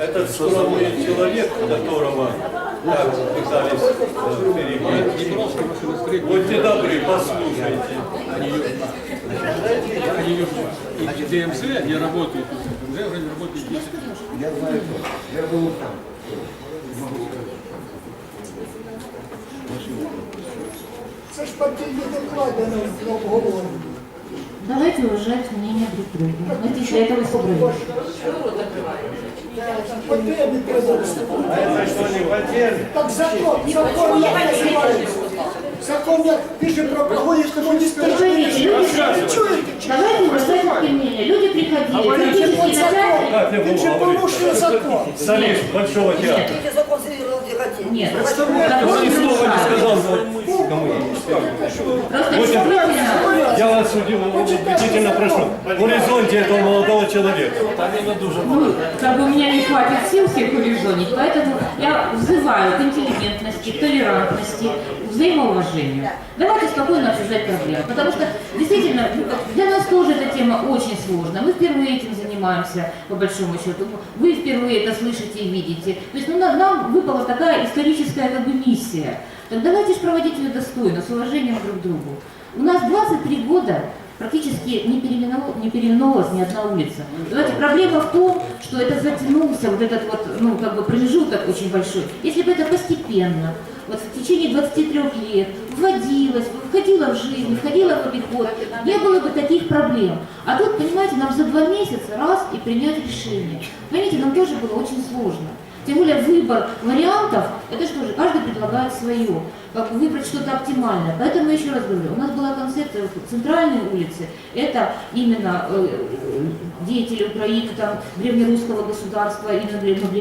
этот скромный человек, которого так пытались э, перебить, будьте добры, послушайте. Они и ДМС, где работают, уже вроде работает 10 Я знаю. Я был там. Це ж партійні доклади на обговорення. Давайте уважать мнение друг друга. Мы для этого собрались Потрібні треба виступати. А это что, не потеря? Так закон, закон як називається? Закон як, ти ж пропагуєш комуністичні Смотрите, режим. люди, Чуєте чи ні? давайте уважать их мнение. Люди приходили, практически на театре. Как не Він же было порушує закон. Солист Большого театра. Видите, закон цивилизованного тяготения. Нет, Он ни слова не сказал за Просто вас убедительно прошу, в горизонте этого молодого человека. ну, как бы у меня не хватит сил всех урезонить, поэтому я взываю к интеллигентности, к толерантности, к взаимоуважению. Давайте спокойно обсуждать проблемы, потому что действительно ну, для нас тоже эта тема очень сложная. Мы впервые этим занимаемся, по большому счету. Вы впервые это слышите и видите. То есть ну, на- нам выпала такая историческая как бы миссия. Так давайте же проводить ее достойно, с уважением друг к другу. У нас 23 года практически не, переименовал- не переименовалась ни одна улица. Давайте проблема в том, что это затянулся вот этот вот, ну, как бы промежуток очень большой. Если бы это постепенно, вот в течение 23 лет вводилось, входило в жизнь, входило в обиход, не было бы таких проблем. А тут, понимаете, нам за два месяца раз и принять решение. Понимаете, нам тоже было очень сложно. Тем более выбор вариантов, это что же, каждый предлагает свое, как выбрать что-то оптимальное. Поэтому я еще раз говорю, у нас была концепция центральной улицы, это именно э, э, деятели Украины, там, древнерусского государства, именно